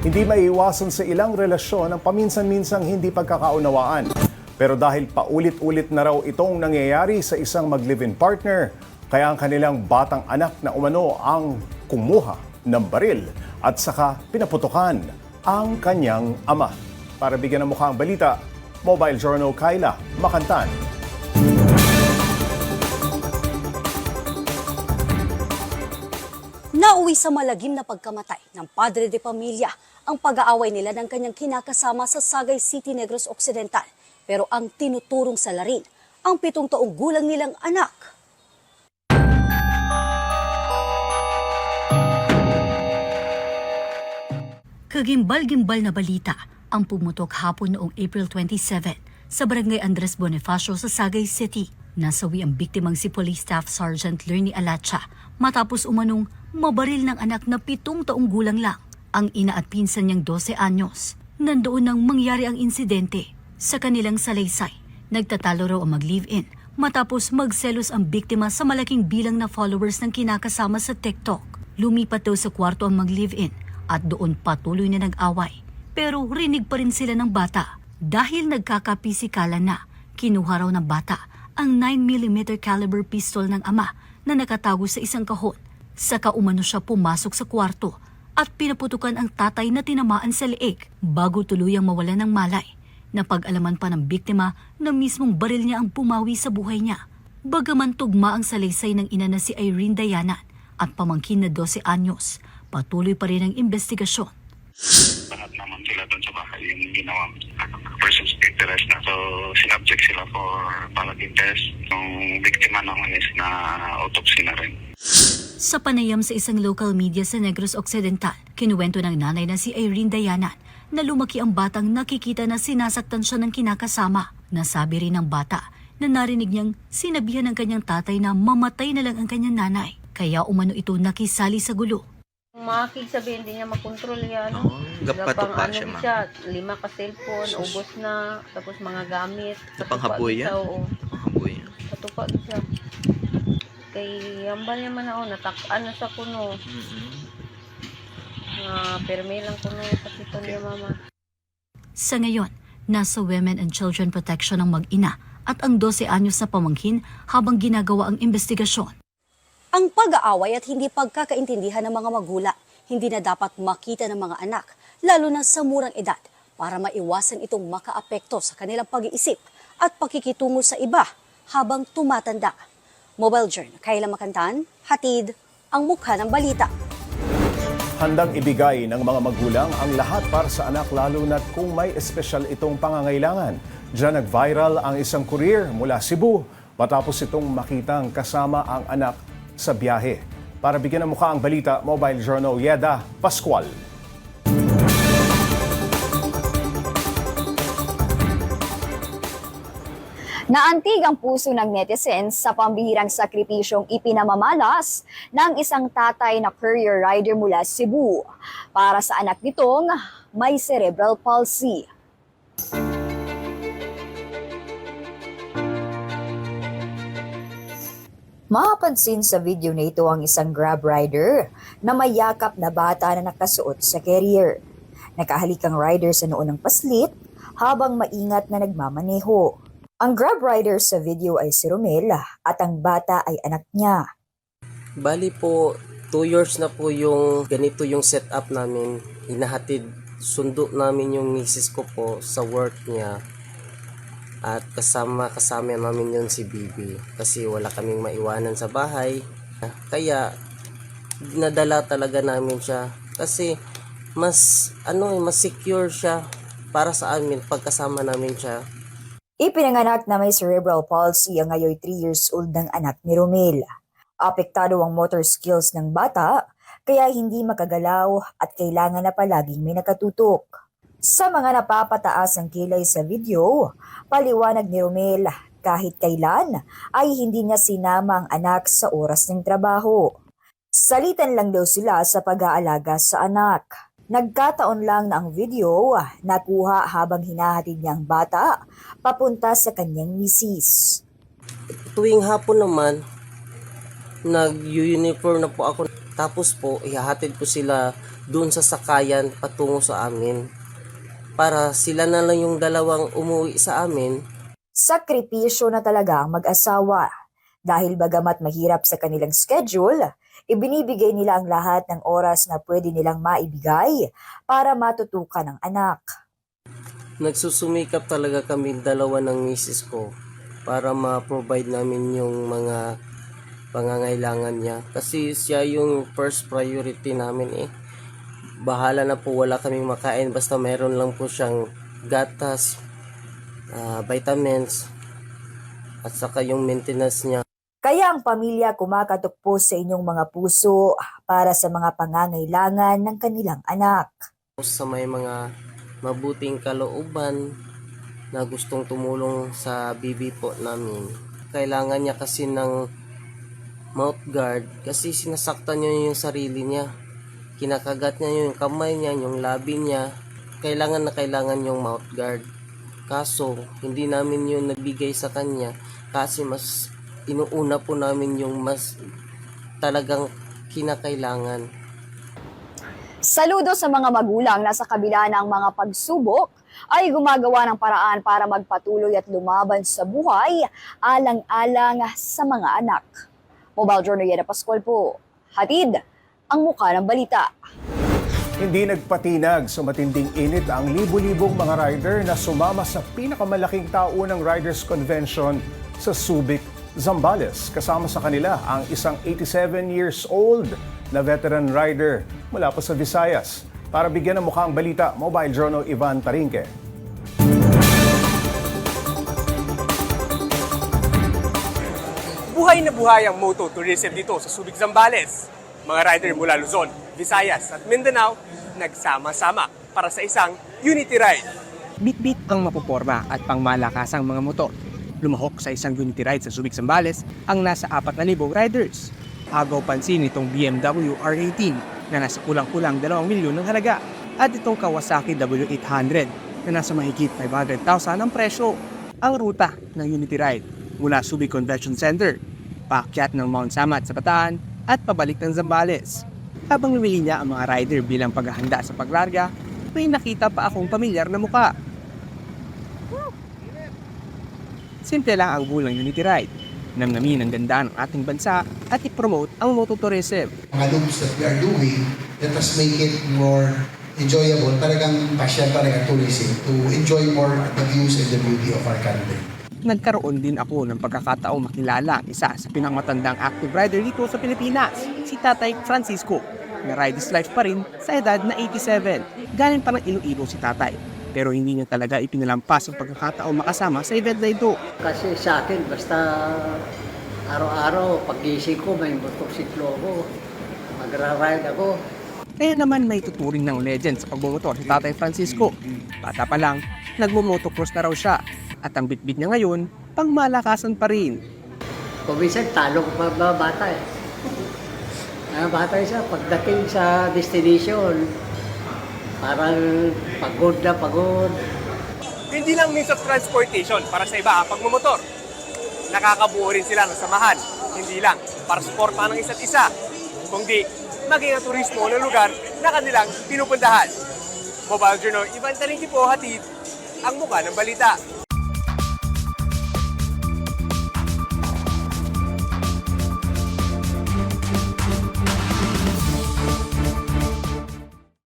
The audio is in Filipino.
Hindi maiiwasan sa ilang relasyon ang paminsan-minsang hindi pagkakaunawaan. Pero dahil paulit-ulit na raw itong nangyayari sa isang mag-live-in partner, kaya ang kanilang batang anak na umano ang kumuha ng baril at saka pinaputukan ang kanyang ama. Para bigyan ng mukha ang balita, Mobile Journal Kyla Makantan. Nauwi sa malagim na pagkamatay ng padre de pamilya ang pag-aaway nila ng kanyang kinakasama sa Sagay City, Negros Occidental. Pero ang tinuturong sa larin, ang pitong taong gulang nilang anak. Kagimbal-gimbal na balita ang pumutok hapon noong April 27 sa barangay Andres Bonifacio sa Sagay City. Nasawi ang biktimang si Police Staff Sergeant Lerny Alacha matapos umanong mabaril ng anak na pitong taong gulang lang. Ang ina at pinsan niyang 12 anyos. Nandoon nang mangyari ang insidente. Sa kanilang salaysay, nagtatalo raw ang mag-live-in matapos magselos ang biktima sa malaking bilang na followers ng kinakasama sa TikTok. Lumipat daw sa kwarto ang mag-live-in at doon patuloy na nag-away. Pero rinig pa rin sila ng bata dahil nagkakapisikalan na. Kinuha raw ng bata ang 9mm caliber pistol ng ama na nakatago sa isang kahon. Saka umano siya pumasok sa kwarto at pinaputukan ang tatay na tinamaan sa leeg bago tuluyang mawala ng malay. Napag-alaman pa ng biktima na mismong baril niya ang pumawi sa buhay niya. Bagaman tugma ang salaysay ng ina na si Irene Dayanan at pamangkin na 12 anyos, patuloy pa rin ang investigasyon. lahat naman sila doon sa bahay yung ginawa interest na. So, sinubject sila for paladin test. Yung biktima naman is na autopsy na rin. Sa panayam sa isang local media sa Negros Occidental, kinuwento ng nanay na si Irene Dayanan na lumaki ang batang nakikita na sinasaktan siya ng kinakasama. Nasabi rin ng bata na narinig niyang sinabihan ng kanyang tatay na mamatay na lang ang kanyang nanay. Kaya umano ito nakisali sa gulo. Makig sabihin din niya makontrol yan. Oo, gapato Gapang pa ano siya, ma'am. siya, lima ka cellphone, Sus. ubos na, tapos mga gamit. Napanghaboy yan? Oo, Kaboy. katupa siya. Kay yambal niya man ako, natak-ano sa kuno. Mm-mm. Nga, perme lang kuno sa pito niya mama. Sa ngayon, nasa Women and Children Protection ang mag-ina at ang 12 anyos na pamangkin habang ginagawa ang investigasyon. Ang pag-aaway at hindi pagkakaintindihan ng mga magulang hindi na dapat makita ng mga anak, lalo na sa murang edad, para maiwasan itong makaapekto sa kanilang pag-iisip at pakikitungo sa iba habang tumatanda. Mobile Journal, Kayla Makantan, hatid ang mukha ng balita. Handang ibigay ng mga magulang ang lahat para sa anak lalo na kung may espesyal itong pangangailangan. Diyan nag-viral ang isang courier mula Cebu matapos itong makitang kasama ang anak sa biyahe. Para bigyan ng mukha ang balita, Mobile Journal Yeda Pascual. Naantig ang puso ng netizens sa pambihirang sakripisyong ipinamamalas ng isang tatay na courier rider mula Cebu para sa anak nitong may cerebral palsy. Mapapansin sa video na ito ang isang grab rider na may yakap na bata na nakasuot sa carrier. Nakahalikang rider sa noon paslit habang maingat na nagmamaneho. Ang grab rider sa video ay si Romel at ang bata ay anak niya. Bali po, 2 years na po yung ganito yung setup namin. Hinahatid, sundo namin yung misis ko po sa work niya. At kasama kasama namin yun si Bibi. Kasi wala kaming maiwanan sa bahay. Kaya, nadala talaga namin siya. Kasi, mas, ano eh, mas secure siya para sa amin pagkasama namin siya. Ipinanganak na may cerebral palsy ang ngayon 3 years old ng anak ni Romel. Apektado ang motor skills ng bata, kaya hindi makagalaw at kailangan na palaging may nakatutok. Sa mga napapataas ang kilay sa video, paliwanag ni Romel kahit kailan ay hindi niya sinama ang anak sa oras ng trabaho. Salitan lang daw sila sa pag-aalaga sa anak. Nagkataon lang na ang video nakuha habang hinahatid niya ang bata papunta sa kanyang misis. tuwing hapon naman, nag-uniform na po ako. Tapos po, ihahatid ko sila doon sa sakayan patungo sa amin. Para sila na lang yung dalawang umuwi sa amin Sakripisyo na talaga ang mag-asawa. Dahil bagamat mahirap sa kanilang schedule, ibinibigay nila ang lahat ng oras na pwede nilang maibigay para matutukan ang anak. nagsusumikap talaga kami dalawa ng misis ko para ma-provide namin yung mga pangangailangan niya. Kasi siya yung first priority namin eh. Bahala na po wala kaming makain basta meron lang po siyang gatas, ah, vitamins, at saka yung maintenance niya. Kaya ang pamilya kumakatok po sa inyong mga puso para sa mga pangangailangan ng kanilang anak. sa may mga mabuting kalooban na gustong tumulong sa bibi po namin. Kailangan niya kasi ng mouth guard kasi sinasaktan niya yung sarili niya. Kinakagat niya yung kamay niya, yung labi niya. Kailangan na kailangan yung mouth guard. Kaso, hindi namin yun nabigay sa kanya kasi mas inuuna po namin yung mas talagang kinakailangan. Saludo sa mga magulang na sa kabila ng mga pagsubok ay gumagawa ng paraan para magpatuloy at lumaban sa buhay alang-alang sa mga anak. Mobile Journal Yeda Pascual po. Hatid ang muka ng balita. Hindi nagpatinag sa matinding init ang libu-libong mga rider na sumama sa pinakamalaking taunang Riders Convention sa Subic, Zambales. Kasama sa kanila ang isang 87 years old na veteran rider mula po sa Visayas. Para bigyan ng mukhang balita, Mobile Journal Ivan Tarinque. Buhay na buhay ang moto tourism dito sa Subic, Zambales. Mga rider mula Luzon, Visayas at Mindanao nagsama-sama para sa isang unity ride. Bitbit ang mapoporma at pangmalakasang mga motor. Lumahok sa isang unity ride sa Subic Zambales ang nasa 4,000 riders. Agaw pansin itong BMW R18 na nasa kulang-kulang 2 milyon ng halaga at itong Kawasaki W800 na nasa mahigit 500,000 ang presyo. Ang ruta ng unity ride mula Subic Convention Center, paakyat ng Mount Samat sa Bataan at pabalik ng Zambales. Habang lumili niya ang mga rider bilang paghahanda sa paglarga, may nakita pa akong pamilyar na muka. Simple lang ang bulang Unity Ride. Namnamin ang ganda ng ating bansa at i-promote ang mototourism. mga loops that we are doing, let us make it more enjoyable. Talagang passion talaga tourism to enjoy more the views and the beauty of our country. Nagkaroon din ako ng pagkakataong makilala ang isa sa pinakamatandang active rider dito sa Pilipinas, si Tatay Francisco, na ride his life pa rin sa edad na 87. Galing pa ng Iloilo si Tatay, pero hindi niya talaga ipinalampas ang pagkakataong makasama sa event na ito. Kasi sa akin, basta araw-araw, pagising ko, may motosiklo ako. Magra-ride ako. Kaya naman may tuturing ng legend sa pagbumotor si Tatay Francisco. Bata pa lang, nagmumotocross na raw siya. At ang bitbit niya ngayon, pangmalakasan pa rin. Kung minsan, talo ko pa ba bata eh. Ah, bata siya, pagdating sa destination, parang pagod na pagod. Hindi lang means of transportation para sa iba ang pagmumotor. Nakakabuo rin sila ng samahan. Hindi lang para suportahan ng isa't isa, kundi maging ang turismo ng lugar na kanilang pinupuntahan. Mobile Journal, Ivan Tarinki po hatid ang mukha ng balita.